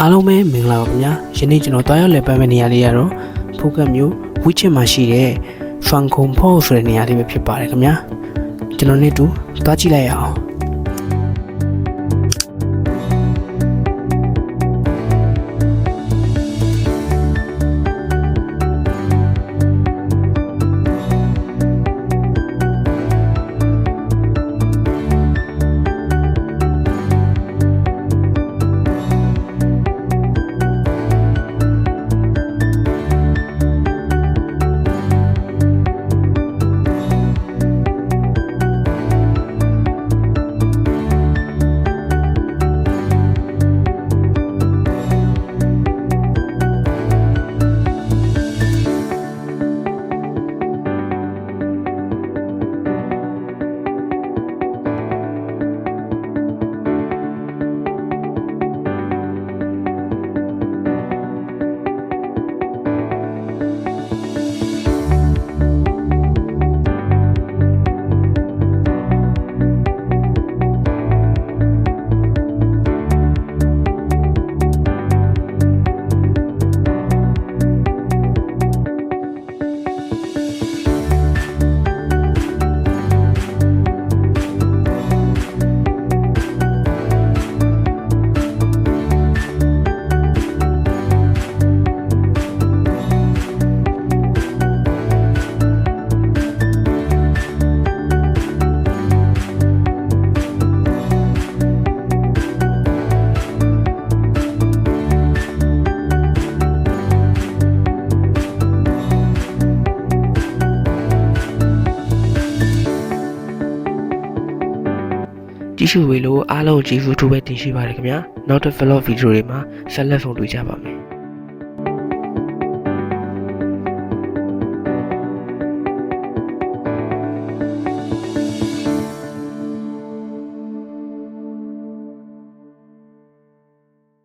အားလုံးပဲမင်္ဂလာပါခင်ဗျာယနေ့ကျွန်တော်တွားရောက်လည်ပတ်မယ့်နေရာလေးကတော့ဖူကတ်မြို့ဝိချစ်မှာရှိတဲ့ Francom Port ဆိုတဲ့နေရာလေးပဲဖြစ်ပါတယ်ခင်ဗျာကျွန်တော်နဲ့အတူတွားကြည့်လိုက်ရအောင် ရှုဝေလို့အားလုံးကြည့် YouTube ပဲတင်ရှိပါတယ်ခင်ဗျာနောက်တစ် vlog video တွေမှာဆက်လက်ဆောင်တွေ့ကြပါမယ်